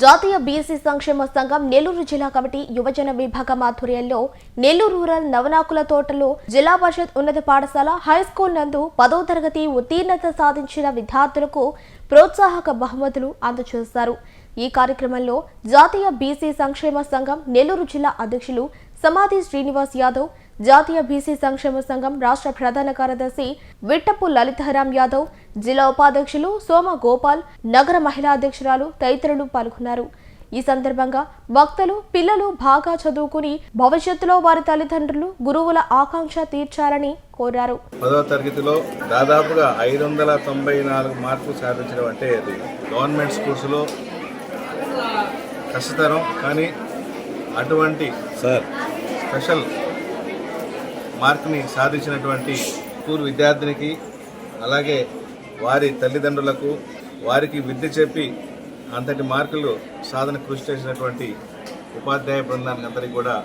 జాతీయ బీసీ సంక్షేమ సంఘం నెల్లూరు జిల్లా కమిటీ యువజన విభాగం ఆధ్వర్యంలో నెల్లూరు రూరల్ నవనాకుల తోటలో జిల్లా పరిషత్ ఉన్నత పాఠశాల హై స్కూల్ నందు పదో తరగతి ఉత్తీర్ణత సాధించిన విద్యార్థులకు ప్రోత్సాహక బహుమతులు అందజేశారు. ఈ కార్యక్రమంలో జాతీయ బీసీ సంక్షేమ సంఘం నెల్లూరు జిల్లా అధ్యక్షులు సమాధి శ్రీనివాస్ యాదవ్ జాతీయ బీసీ సంక్షేమ సంఘం రాష్ట్ర ప్రధాన కార్యదర్శి విట్టపు లలితారాం యాదవ్ జిల్లా ఉపాధ్యక్షులు సోమ గోపాల్ నగర మహిళా అధ్యక్షురాలు తదితరులు పాల్గొన్నారు. ఈ సందర్భంగా వక్తలు పిల్లలు బాగా చదువుకుని భవిష్యత్తులో వారి తల్లిదండ్రులు గురువుల ఆకాంక్ష తీర్చాలని కోరారు. పదవ తరగతిలో దాదాపుగా ఐదు వందల తొంభై నాలుగు మార్కులు సాధించడం అంటే అది గవర్నమెంట్ స్కూల్స్లో కష్టతరం కానీ అటువంటి సార్. స్పెషల్ మార్క్ని సాధించినటువంటి స్కూల్ విద్యార్థినికి అలాగే వారి తల్లిదండ్రులకు వారికి విద్య చెప్పి అంతటి మార్కులు సాధన కృషి చేసినటువంటి ఉపాధ్యాయ బృందానికి అందరికీ కూడా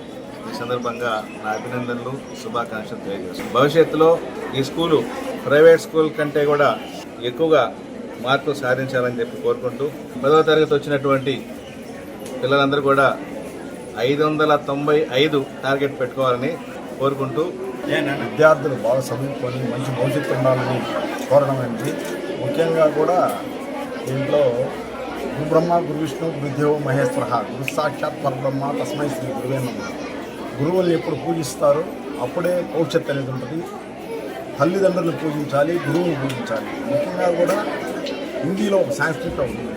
ఈ సందర్భంగా నా అభినందనలు శుభాకాంక్షలు తెలియజేస్తాను భవిష్యత్తులో ఈ స్కూలు ప్రైవేట్ స్కూల్ కంటే కూడా ఎక్కువగా మార్కులు సాధించాలని చెప్పి కోరుకుంటూ పదవ తరగతి వచ్చినటువంటి పిల్లలందరూ కూడా ఐదు వందల తొంభై ఐదు టార్గెట్ పెట్టుకోవాలని కోరుకుంటూ విద్యార్థులు బాగా చదువుకొని మంచి భవిష్యత్తు ఉండాలని కోరడం ఏంటి ముఖ్యంగా కూడా దీంట్లో గురు బ్రహ్మ గురు విష్ణు గురుదేవ మహేశ్వర గురు సాక్షాత్ పరబ్రహ్మ తస్మై శ్రీ గురువేనమ్మ గురువుల్ని ఎప్పుడు పూజిస్తారో? అప్పుడే భవిష్యత్తు అనేది ఉంటుంది. తల్లిదండ్రులను పూజించాలి గురువుని పూజించాలి. ముఖ్యంగా కూడా హిందీలో ఒక సాంస్కృతం ఉంది.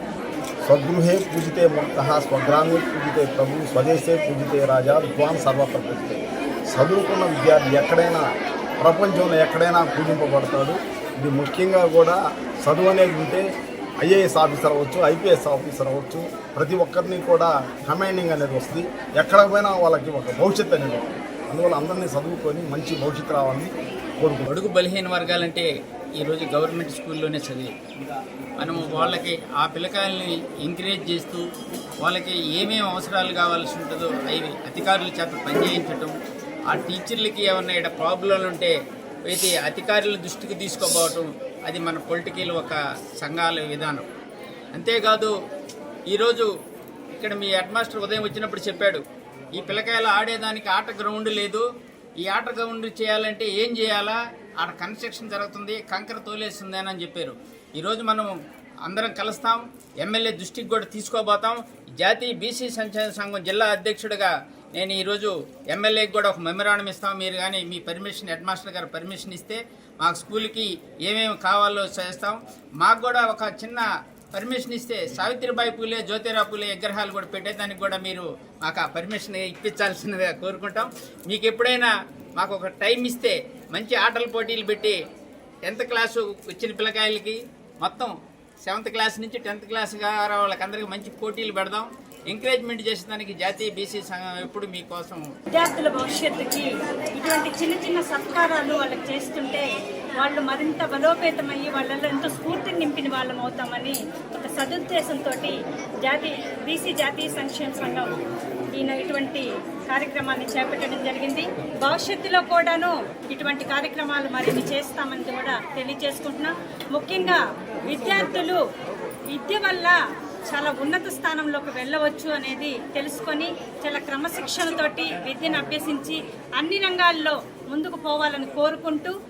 స్వగృహే పూజితే ముక్త స్వగ్రామే పూజితే ప్రభు స్వదేశే పూజితే రాజా విద్వాన్ సర్వత్ర పూజితే చదువుకున్న విద్యార్థి ఎక్కడైనా ప్రపంచంలో ఎక్కడైనా పూజింపబడతాడు. ఇది ముఖ్యంగా కూడా చదువు అనేది ఉంటే ఐఏఎస్ ఆఫీసర్ అవ్వచ్చు ఐపీఎస్ ఆఫీసర్ అవ్వచ్చు. ప్రతి ఒక్కరిని కూడా కమాండింగ్ అనేది వస్తుంది. ఎక్కడ పోయినా వాళ్ళకి ఒక భవిష్యత్తు అనేది అందువల్ల అందరినీ చదువుకొని మంచి భవిష్యత్తు రావాలని కోరుకుంటున్నాను. అడుగు బలహీన వర్గాలంటే ఈరోజు గవర్నమెంట్ స్కూల్లోనే చదివి. మనము వాళ్ళకి ఆ పిల్లకాయల్ని ఎంకరేజ్ చేస్తూ వాళ్ళకి ఏమేమి అవసరాలు కావాల్సి ఉంటుందో అవి అధికారుల చేత పనిచేయించటం ఆ టీచర్లకి ఏమన్నా ఇక్కడ ప్రాబ్లంలు ఉంటే అయితే అధికారుల దృష్టికి తీసుకోపోవటం అది మన పొలిటికల్ ఒక సంఘాల విధానం. అంతేకాదు ఈరోజు ఇక్కడ మీ హెడ్ మాస్టర్ ఉదయం వచ్చినప్పుడు చెప్పాడు ఈ పిల్లకాయలు ఆడేదానికి ఆట గ్రౌండ్ లేదు ఈ ఆట గ్రౌండ్ చేయాలంటే ఏం చేయాలా? ఆడ కన్స్ట్రక్షన్ జరుగుతుంది కంకర తోలేస్తుంది అని చెప్పారు. ఈరోజు మనం అందరం కలుస్తాం. ఎమ్మెల్యే దృష్టికి కూడా తీసుకోబోతాం. జాతీయ బీసీ సంక్షేమ సంఘం జిల్లా అధ్యక్షుడిగా నేను ఈరోజు ఎమ్మెల్యేకి కూడా ఒక మెమరాండం ఇస్తాం. మీరు కానీ మీ పర్మిషన్ హెడ్ మాస్టర్ గారు పర్మిషన్ ఇస్తే మాకు స్కూల్కి ఏమేమి కావాలో చేస్తాం. మాకు కూడా ఒక చిన్న పర్మిషన్ ఇస్తే సావిత్రిబాయి పూలే జ్యోతిరా పూలే విగ్రహాలు కూడా పెట్టేదానికి కూడా మీరు మాకు ఆ పర్మిషన్ ఇప్పించాల్సిందిగా కోరుకుంటాం. మీకు ఎప్పుడైనా మాకు ఒక టైం ఇస్తే మంచి ఆటల పోటీలు పెట్టి టెన్త్ క్లాసు వచ్చిన పిల్లకాయలకి మొత్తం సెవెంత్ క్లాస్ నుంచి టెన్త్ క్లాస్ గారు వాళ్ళకందరికీ మంచి పోటీలు పెడదాం. ఎంకరేజ్మెంట్ చేసేదానికి జాతీయ బీసీ సంఘం ఎప్పుడు మీకోసం విద్యార్థుల భవిష్యత్తుకి ఇటువంటి చిన్న చిన్న సత్కారాలు వాళ్ళకి చేస్తుంటే వాళ్ళు మరింత బలోపేతమయ్యి వాళ్ళలో ఎంతో స్ఫూర్తిని నింపిన వాళ్ళం అవుతామని ఒక సదుద్దేశంతో జాతీయ బీసీ జాతీయ సంక్షేమ సంఘం ఈయన ఇటువంటి కార్యక్రమాన్ని చేపట్టడం జరిగింది. భవిష్యత్తులో కూడాను ఇటువంటి కార్యక్రమాలు మరిన్ని చేస్తామని కూడా తెలియజేసుకుంటున్నాం. ముఖ్యంగా విద్యార్థులు విద్య వల్ల చాలా ఉన్నత స్థానంలోకి వెళ్ళవచ్చు అనేది తెలుసుకొని చాలా క్రమశిక్షణతోటి విద్యను అభ్యసించి అన్ని రంగాల్లో ముందుకు పోవాలని కోరుకుంటూ